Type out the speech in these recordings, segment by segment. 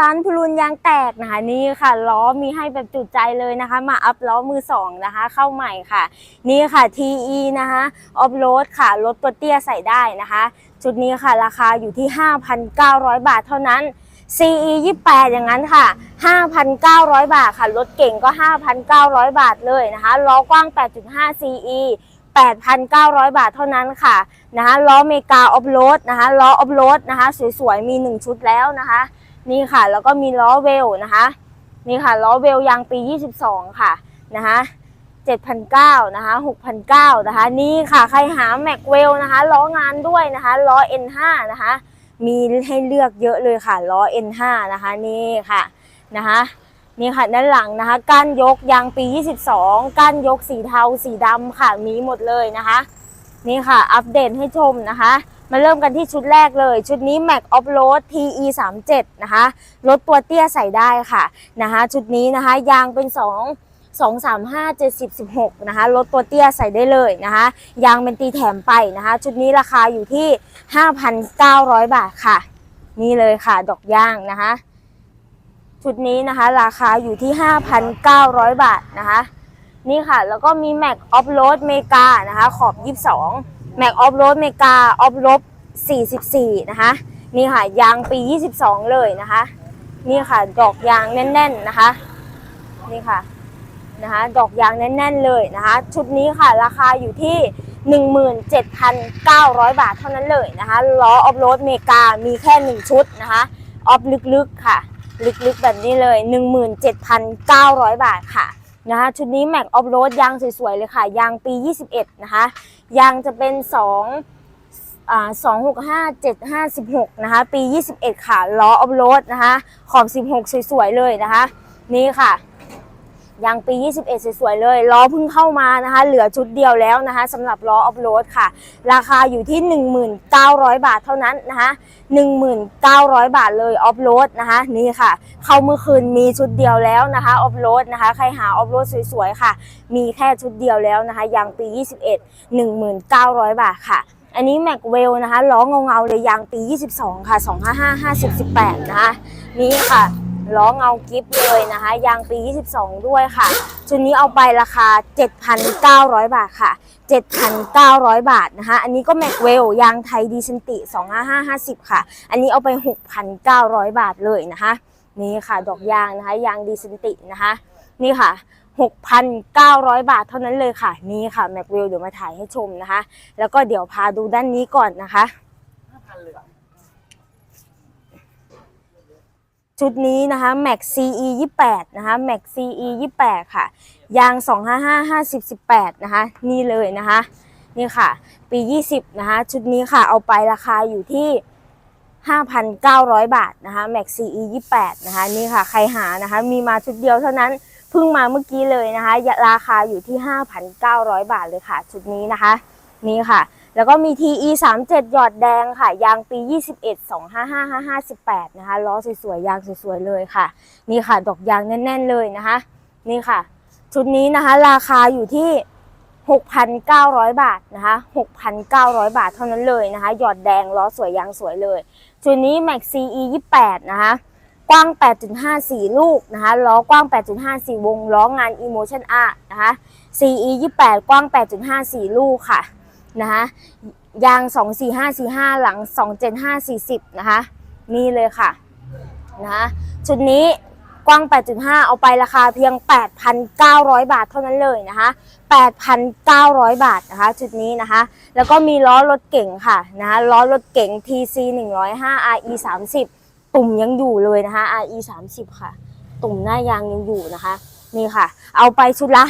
ร้านพลูนยางแตกนะคะนี่ค่ะล้อมีให้แบบจุดใจเลยนะคะ มาอัพล้อมือสองนะคะ เข้าใหม่ค่ะ นี่ค่ะ TE นะคะออฟโรดค่ะรถตัวเตี้ยใส่ได้นะคะชุดนี้ค่ะราคาอยู่ที่ 5,900 บาทเท่านั้น CE 28 อย่างนั้นค่ะ 5,900 บาทค่ะรถเก่งก็ 5,900 บาทเลยนะคะล้อกว้าง 8.5 CE 8,900 บาทเท่านั้นค่ะนะคะล้อเมกาออฟโรดนะคะล้อออฟโรดนะคะ สวยๆ มี 1 ชุดแล้วนะคะ นี่ค่ะ แล้วก็มีล้อเวลนะคะ นี่ค่ะล้อเวลยางปี 22 ค่ะนะคะ7,900นะคะ6,900นะคะ นี่ค่ะใครหาแม็กเวลนะคะล้องานด้วยนะคะล้อ N5 นะคะ มีให้เลือกเยอะเลยค่ะล้อ N5 นะคะนี่ค่ะนะคะนี่ค่ะด้านหลังนะคะก้านยกยางปี 22ก้านยกสีเทาสีดำค่ะมีหมดเลยนะคะ นี่ค่ะ อัปเดตให้ชมนะคะ มาเริ่มกันที่ชุดแรกเลย ชุดนี้ Mac Offroad TE 3 7นะคะรถตัวเตี้ยใส่ได้ค่ะนะคะชุดนี้นะคะยางเป็น 2 2 3 5 70 16นะคะรถตัวเตี้ยใส่ได้เลยนะคะยางเป็นตีแถมไปนะคะ ชุดนี้ราคาอยู่ที่ 5,900 บาทค่ะ นี่เลยค่ะดอกย่างนะคะ ชุดนี้นะคะราคาอยู่ที่ 5,900 บาทนะคะ นี่ค่ะแล้วก็มี Mac Offroad เมกานะคะขอบ 22 Mac Offroad เมกา Offroad 44 นะคะ นี่ค่ะ ยางปี 22 เลยนะคะ นี่ค่ะ ดอกยางแน่น ๆ นะคะ นี่ค่ะ นะคะ ดอกยางแน่น ๆ เลยนะคะ ชุดนี้ค่ะ ราคาอยู่ที่ 17,900 บาทเท่านั้นเลยนะคะ ล้อออฟโรดเมกา มีแค่ 1 ชุดนะคะ ออฟลึก ๆ ค่ะ ลึก ๆ แบบนี้เลย 17,900 บาทค่ะ นะคะ ชุดนี้แม็กออฟโรดยางสวย ๆ เลยค่ะ ยางปี 21 นะคะ ยางจะเป็น2อ่า265 75 16นะคะ ปี 21 ค่ะ ล้อออฟโรดนะคะ ขอบ 16 สวย ๆ เลยนะคะ นี่ค่ะ ยางปี 21 สวยๆเลย ล้อเพิ่งเข้ามานะคะ เหลือชุดเดียวแล้วนะคะสำหรับล้อออฟโรดค่ะ ราคาอยู่ที่ 1900 บาทเท่านั้นนะคะ 1,900 บาทเลยออฟโรดนะคะ นี่ค่ะ เข้าเมื่อคืนมีชุดเดียวแล้วนะคะออฟโรดนะคะ ใครหาออฟโรดสวยๆค่ะ มีแค่ชุดเดียวแล้วนะคะ ยางปี 21 1,900 บาทค่ะอันนี้แม็กเวลนะคะล้อเงาๆเลยยางปี 22 ค่ะ 255 50 18 นะคะ นี่ค่ะ ล้อเงากิฟเลยนะคะ ยางปี 22 ด้วยค่ะ ชุดนี้เอาไปราคา 7,900 บาทค่ะ 7,900 บาทนะคะ อันนี้ก็แม็กเวลยางไทยดีเซนติ 25550 ค่ะ อันนี้เอาไป 6,900 บาทเลยนะคะ นี่ค่ะดอกยางนะคะ ยางดีเซนตินะคะ นี่ค่ะ6,900 บาทเท่านั้นเลยค่ะ นี่ค่ะแม็กเวลเดี๋ยวมาถ่ายให้ชมนะคะ แล้วก็เดี๋ยวพาดูด้านนี้ก่อนนะคะ ชุดนี้นะคะ Max CE 28นะคะ Max CE 28ค่ะ ยาง 255 50 18นะคะ นี่เลยนะคะ นี่ค่ะ ปี 20 นะคะ ชุดนี้ค่ะ เอาไปราคาอยู่ที่ 5,900 บาทนะคะ Max CE 28นะคะ นี่ค่ะ ใครหานะคะ มีมาชุดเดียวเท่านั้น เพิ่งมาเมื่อกี้เลยนะคะ ราคาอยู่ที่ 5,900 บาทเลยค่ะ ชุดนี้นะคะ นี่ค่ะ แล้วก็มี TE 37หยอดแดงค่ะ ยางปี 21 255 558 นะคะ ล้อสวยๆ ยางสวยๆ เลยค่ะ นี่ค่ะ ดอกยางแน่นๆ เลยนะคะ นี่ค่ะ ชุดนี้นะคะ ราคาอยู่ที่ 6,900 บาทนะคะ 6,900 บาทเท่านั้นเลยนะคะ หยอดแดง ล้อสวยยางสวยเลย ชุดนี้ Max CE 28 นะคะ กว้าง 8.54 ลูกนะคะ ล้อกว้าง 8.54 วง ล้องาน Emotion Art นะคะ CE 28 กว้าง 8.54 ลูกค่ะ นะคะยาง 24545 หลัง 27540 นะคะ นี่เลยค่ะนะะชุดนี้กว้าง 8.5 เอาไปราคาเพียง 8,900 บาทเท่านั้นเลยนะคะ 8,900 บาทนะคะชุดนี้นะคะ แล้วก็มีล้อรถเก๋งค่ะนะะล้อรถเก๋ง TC 105 RE 30ตุ่มยังอยู่เลยนะคะ RE 30ค่ะ ตุ่มหน้ายางยังอยู่นะคะ นี่ค่ะ เอาไปชุดละ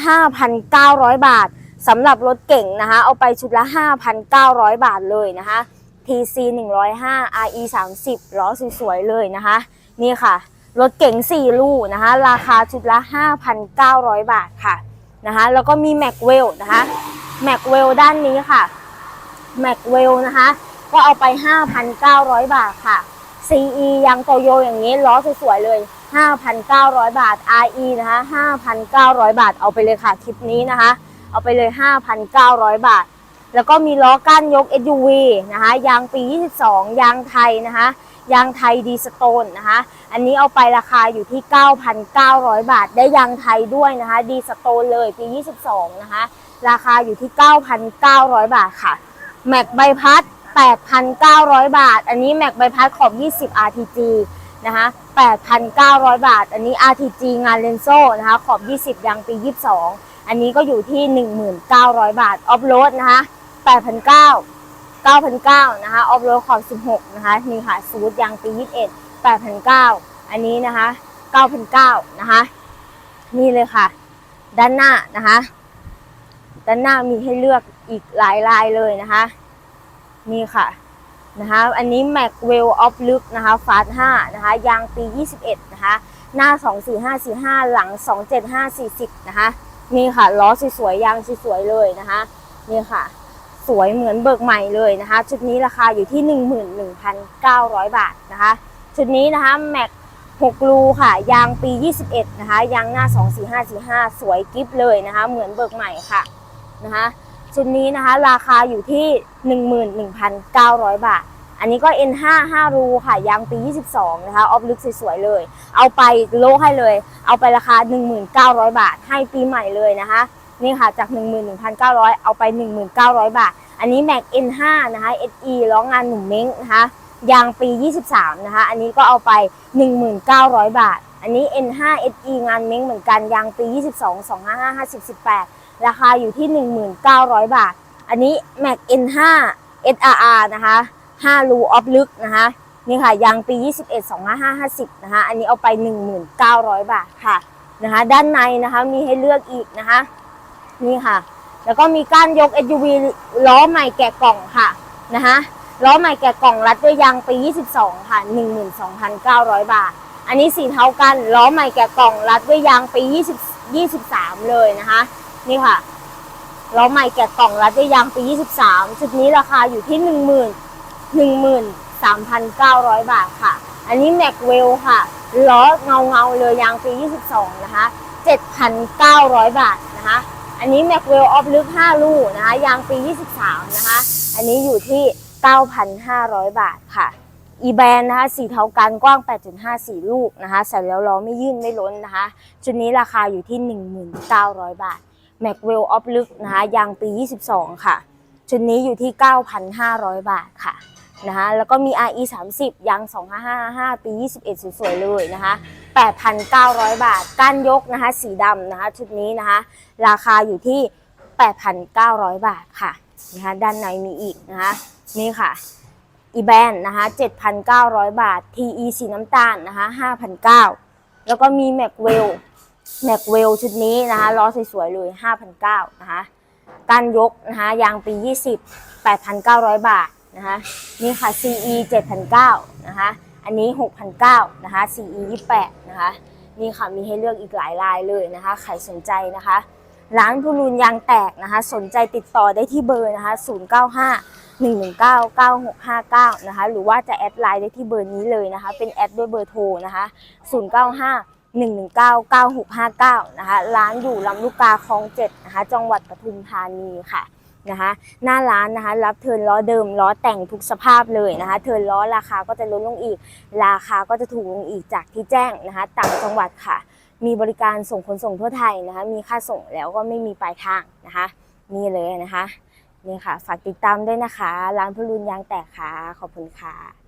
5,900 บาท สำหรับรถเก่งนะคะ เอาไปชุดละ 5,900 บาทเลยนะคะ TC 105 RE 30ล้อสวยๆเลยนะคะ นี่ค่ะ รถเก๋ง4 ลูกนะคะ ราคาชุดละ 5,900 บาทค่ะนะคะ แล้วก็มีแม็กเวลนะคะแม็กเวลด้านนี้ค่ะแม็กเวลนะคะ ก็เอาไป 5,900 บาทค่ะ CE ยังโตโยอย่างนี้ล้อสวยๆเลย 5,900 บาท RE นะคะ 5,900 บาทเอาไปเลยค่ะ คลิปนี้นะคะ เอาไปเลย 5,900 บาท แล้วก็มีล้อก้านยก SUV นะคะยางปี 22 ยางไทยนะคะยางไทยดีสโตนนะคะอันอันนี้เอาไปราคาอยู่ที่ 9,900 บาท ได้ยางไทยด้วยนะคะดีสโตนเลยปี 22 นะคะ ราคาอยู่ที่ 9,900 บาทค่ะ แม็กใบพัด 8,900 บาท อันนี้แม็กใบพัดขอบ20 RTG นะคะ 8,900 บาท อันนี้ RTG งานเลนโซ่นะคะขอบ 20 ยางปี 22 อันนี้ก็อยู่ที่ 1,900 บาท ออฟโรดนะคะ8,900 9,900นะคะ ออฟโรดขอบ 16 นะคะนี่ค่ะซูดยางปี 21 8,900 อันนี้นะคะ 9,900 นะคะ นี่เลยค่ะ ด้านหน้านะคะ ด้านหน้ามีให้เลือกอีกหลายลายเลยนะคะ นี่ค่ะ นะคะอันนี้ m a c w e l l of Look นะคะฟาส5นะคะยางปี 21 นะคะ หน้า 24545 หลัง 27540 นะคะ นี่ค่ะล้อสวยๆ ยางสวยๆ เลยนะคะ นี่ค่ะ สวยเหมือนเบิกใหม่เลยนะคะ ชุดนี้ราคาอยู่ที่ 11,900 บาทนะคะ ชุดนี้นะคะแม็ก6รูค่ะ ยางปี 21 นะคะ ยางหน้า 24545 สวยกิฟเลยนะคะ เหมือนเบิกใหม่ค่ะนะคะ ชุดนี้นะคะ ราคาอยู่ที่ 11,900 บาท อันนี้ก็ N5 5รูค่ะ ยางปี 22 นะคะ ออฟลึกสวยๆเลย เอาไปโลให้เลย เอาไปราคา 1,900 บาท ให้ปีใหม่เลยนะคะ นี่ค่ะ จาก 11,900 เอาไป 1,900 บาท อันนี้ Mac N5 นะคะ SE ล้องานหนุ่มเม้งนะคะ ยางปี 23 นะคะ อันนี้ก็เอาไป 1,900 บาท อันนี้ N5 SE งานเม้งเหมือนกัน ยางปี 22 2 5 5 5 1 8 ราคาอยู่ที่ 1,900 บาท อันนี้ Mac N5 SRR นะคะ5รูออฟลึกนะคะนี่ค่ะยางปี 21 255 50นะคะอันนี้เอาไป 1,900 บาทค่ะนะคะด้านในนะคะมีให้เลือกอีกนะคะนี่ค่ะ แล้วก็มีก้านยก SUV ล้อใหม่แกะกล่องค่ะนะคะล้อใหม่แกะกล่องรัดด้วยยางปี 22 ค่ะ 12,900 บาท อันนี้สีเทากันล้อใหม่แกะกล่องรัดด้วยยางปี 20 23 เลยนะคะ นี่ค่ะล้อใหม่แกะกล่องรัดด้วยยางปี 23 ชุดนี้ราคาอยู่ที่ 10,000 13,900 บาทค่ะ อันนี้แม็กเวลค่ะ ล้อเงาเงาเลยยางปี 22 นะคะ 7,900 บาทนะคะ อันนี้แม็กเวลออฟลึก 5 ลูกนะคะ ยางปี 23 นะคะ อันนี้อยู่ที่ 9,500 บาทค่ะ อีแบนนะคะ สีเทากันกว้าง 8.54 ลูกนะคะ ใส่แล้วล้อไม่ยื่นไม่ล้นนะคะ ชุดนี้ราคาอยู่ที่ 1,900 บาท แม็กเวลออฟลึกนะคะยางปี 22 ค่ะ ชุดนี้อยู่ที่ 9,500 บาทค่ะนะคะแล้วก็มี RE 30ยาง 2555 ปี 21 สวยๆเลยนะคะ 8,900 บาท ก้านยกนะคะ สีดำนะคะ ชุดนี้นะคะ ราคาอยู่ที่ 8,900 บาทค่ะนะคะด้านในมีอีกนะคะ นี่ค่ะอีแบนนะคะ 7,900 บาท TE สีน้ำตาลนะคะ 5,900 แล้วก็มีแม็กเวล แม็กเวลชุดนี้นะคะล้อสวยๆเลย 5,900นะคะการยกนะคะยางปี 20 8,900 บาทนะคะนี่ค่ะ CE 7,900นะคะอันนี้ 6,900นะคะ CE 28นะคะนี่ค่ะมีให้เลือกอีกหลายลายเลยนะคะใครสนใจนะคะร้านพูรูนยางแตกนะคะสนใจติดต่อได้ที่เบอร์นะคะ095 119 9659 นะคะ หรือว่าจะแอดไลน์ได้ที่เบอร์นี้เลยนะคะ เป็นแอดด้วยเบอร์โทรนะคะ 095 119 9659 นะคะ ร้านอยู่ลำลูกกาคลองเจ็ดนะคะ จังหวัดปทุมธานีค่ะนะคะ หน้าร้านนะคะ รับเทิร์นล้อเดิมล้อแต่งทุกสภาพเลยนะคะ เทิร์นล้อราคาก็จะลดลงอีก ราคาก็จะถูกลงอีกจากที่แจ้งนะคะ ต่างจังหวัดค่ะ มีบริการส่งขนส่งทั่วไทยนะคะ มีค่าส่งแล้วก็ไม่มีปลายทางนะคะ นี่เลยนะคะนี่ค่ะ ฝากติดตามด้วยนะคะ ร้านพลุนยางแตกค่ะ ขอบคุณค่ะ